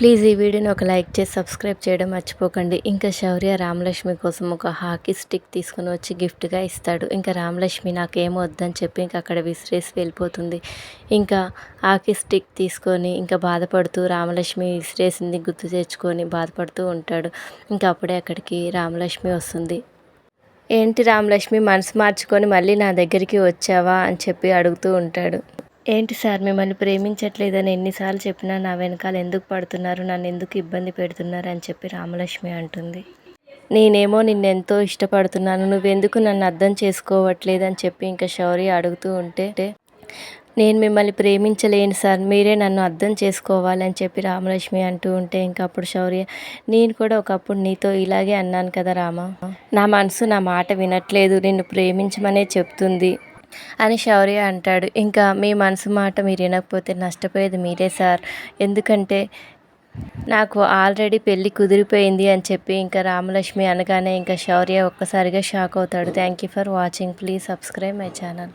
Please ఈ వీడియోని ఒక లైక్ చేసి సబ్స్క్రైబ్ చేయడం మర్చిపోకండి. ఇంకా శౌర్య రామలక్ష్మి కోసం ఒక హాకీ స్టిక్ తీసుకుని వచ్చి గిఫ్ట్గా ఇస్తాడు. ఇంకా రామలక్ష్మి నాకేం వద్దని చెప్పి ఇంకా అక్కడ విసిరేసి వెళ్ళిపోతుంది. ఇంకా హాకీ స్టిక్ తీసుకొని ఇంకా బాధపడుతూ రామలక్ష్మి విసిరేసింది గుర్తు తెచ్చుకొని బాధపడుతూ ఉంటాడు. ఇంకా అప్పుడే అక్కడికి రామలక్ష్మి వస్తుంది. ఏంటి రామలక్ష్మి మనసు మార్చుకొని మళ్ళీ నా దగ్గరికి వచ్చావా? అని చెప్పి అడుగుతూ ఉంటాడు. ఏంటి సార్ మిమ్మల్ని ప్రేమించట్లేదని ఎన్నిసార్లు చెప్పినా నా వెనకాల ఎందుకు పడుతున్నారు? నన్ను ఎందుకు ఇబ్బంది పెడుతున్నారు? అని చెప్పి రామలక్ష్మి అంటుంది. నేనేమో నిన్నెంతో ఇష్టపడుతున్నాను. నువ్వెందుకు నన్ను అర్థం చేసుకోవట్లేదు అని చెప్పి ఇంకా శౌర్య అడుగుతూ ఉంటే నేను మిమ్మల్ని ప్రేమించలేను సార్. మీరే నన్ను అర్థం చేసుకోవాలని చెప్పి రామలక్ష్మి అంటూ ఉంటే ఇంకా అప్పుడు శౌర్య నేను కూడా ఒకప్పుడు నీతో ఇలాగే అన్నాను కదా రామ. నా మనసు నా మాట వినట్లేదు. నిన్ను ప్రేమించమనే చెప్తుంది. అని శౌర్య అంటాడు. ఇంకా మీ మనసు మాట మీరు వినకపోతే నష్టపోయేది మీరే సార్. ఎందుకంటే నాకు ఆల్రెడీ పెళ్ళి కుదిరిపోయింది అని చెప్పి ఇంకా రామలక్ష్మి అనగానే ఇంకా శౌర్య ఒక్కసారిగా షాక్ అవుతాడు. Thank you for watching. Please subscribe my channel.